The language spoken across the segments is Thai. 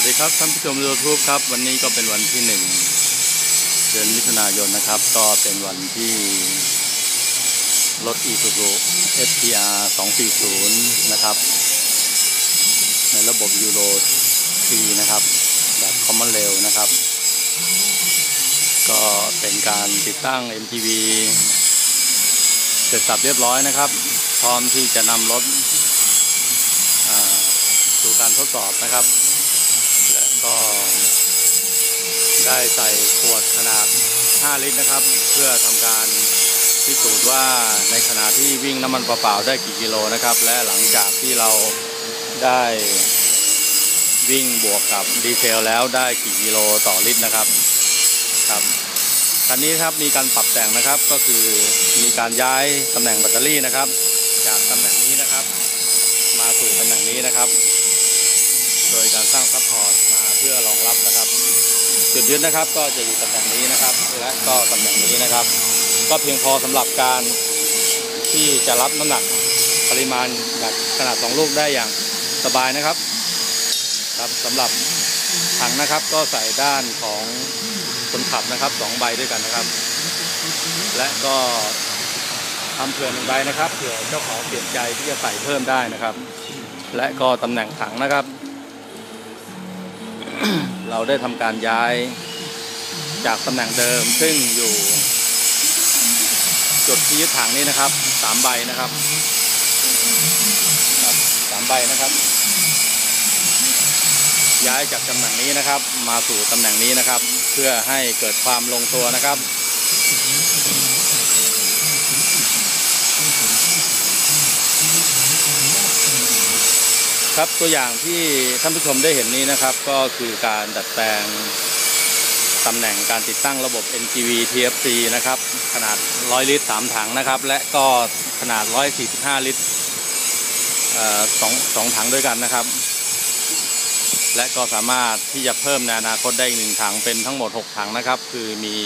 วัสดีครับท่านผู้ชมยูทูบครับ วันนี้ก็เป็นวันที่หนึ่งเดือนมิถุนายนนะครับ ก็เป็นวันที่รถ e s u z u SPR 240 นะครับ ในระบบยูโร T นะครับ แบบ Common Rail นะครับ ก็เป็นการติดตั้ง MTV เสร็จสับเรียบร้อยนะครับ พร้อมที่จะนำรถสู่การทดสอบนะครับ ก็ได้ใส่ขวดขนาด 5 ลิตรนะครับ เพื่อทำการพิสูจน์ว่าในขณะที่วิ่งน้ำมันเปล่าๆได้กี่กิโลนะครับ และหลังจากที่เราได้วิ่งบวกกับดีเซลแล้วได้กี่กิโลต่อลิตรนะครับครับคันนี้ครับมีการปรับแต่งนะครับก็คือมีการย้ายตำแหน่งแบตเตอรี่นะครับ จากตำแหน่งนี้นะครับ มาสู่ตำแหน่งนี้นะครับ โดยการสร้างซัพพอร์ รับนะครับ จุดยึดนะครับก็จะอยู่ตำแหน่งนี้นะครับและก็ตำแหน่งนี้นะครับ ก็เพียงพอสำหรับการที่จะรับน้ำหนักปริมาณแบบขนาดสองลูกได้อย่างสบายนะครับ ครับสำหรับถังนะครับก็ใส่ด้านของคนขับนะครับสองใบด้วยกันนะครับ และก็ทำเผื่อหนึ่งใบนะครับเผื่อเจ้าของเปลี่ยนใจที่จะใส่เพิ่มได้นะครับ และก็ตำแหน่งถังนะครับ เราได้ทำการย้ายจากตำแหน่งเดิมซึ่งอยู่ จุดที่ยึดถังนี้นะครับสามใบนะครับครับสามใบนะครับ ย้ายจากตำแหน่งนี้นะครับ มาสู่ตำแหน่งนี้นะครับ เพื่อให้เกิดความลงตัวนะครับ ครับตัวอย่างที่ท่านผู้ชมได้เห็นนี้นะครับ ก็คือการดัดแปลงตำแหน่งการติดตั้งระบบ NGV TFC นะครับ ขนาด 100 ลิตร 3 ถังนะครับ และก็ขนาด 145 ลิตรสองสองถังด้วยกันนะครับ และก็สามารถที่จะเพิ่มในอนาคตได้อีกหนึ่งถังเป็นทั้งหมด 6 ถังนะครับ คือมี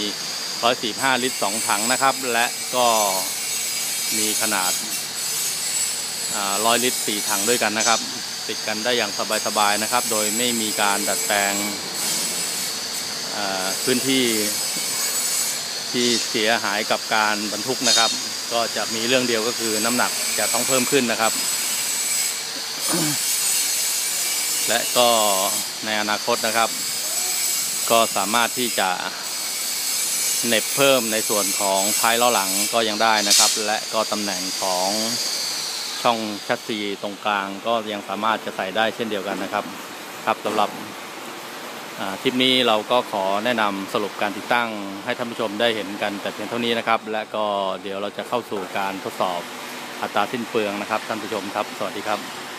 145 ลิตร 2 ถังนะครับ และก็มีขนาดร้อยลิตร4ถังด้วยกันนะครับ ติดกันได้อย่างสบายๆนะครับ โดยไม่มีการดัดแปลงพื้นที่ที่เสียหายกับการบรรทุกนะครับ ก็จะมีเรื่องเดียวก็คือน้ำหนักจะต้องเพิ่มขึ้นนะครับ และก็ในอนาคตนะครับ ก็สามารถที่จะเน็บเพิ่มในส่วนของท้ายล้อหลังก็ยังได้นะครับ และก็ตำแหน่งของ ช่องแชสซีตรงกลางก็ยังสามารถจะใส่ได้เช่นเดียวกันนะครับครับสำหรับทริปนี้เราก็ขอแนะนำสรุปการติดตั้งให้ท่านผู้ชมได้เห็นกันแต่เพียงเท่านี้นะครับ และก็เดี๋ยวเราจะเข้าสู่การทดสอบอัตราสิ้นเปลืองนะครับท่านผู้ชมครับ สวัสดีครับ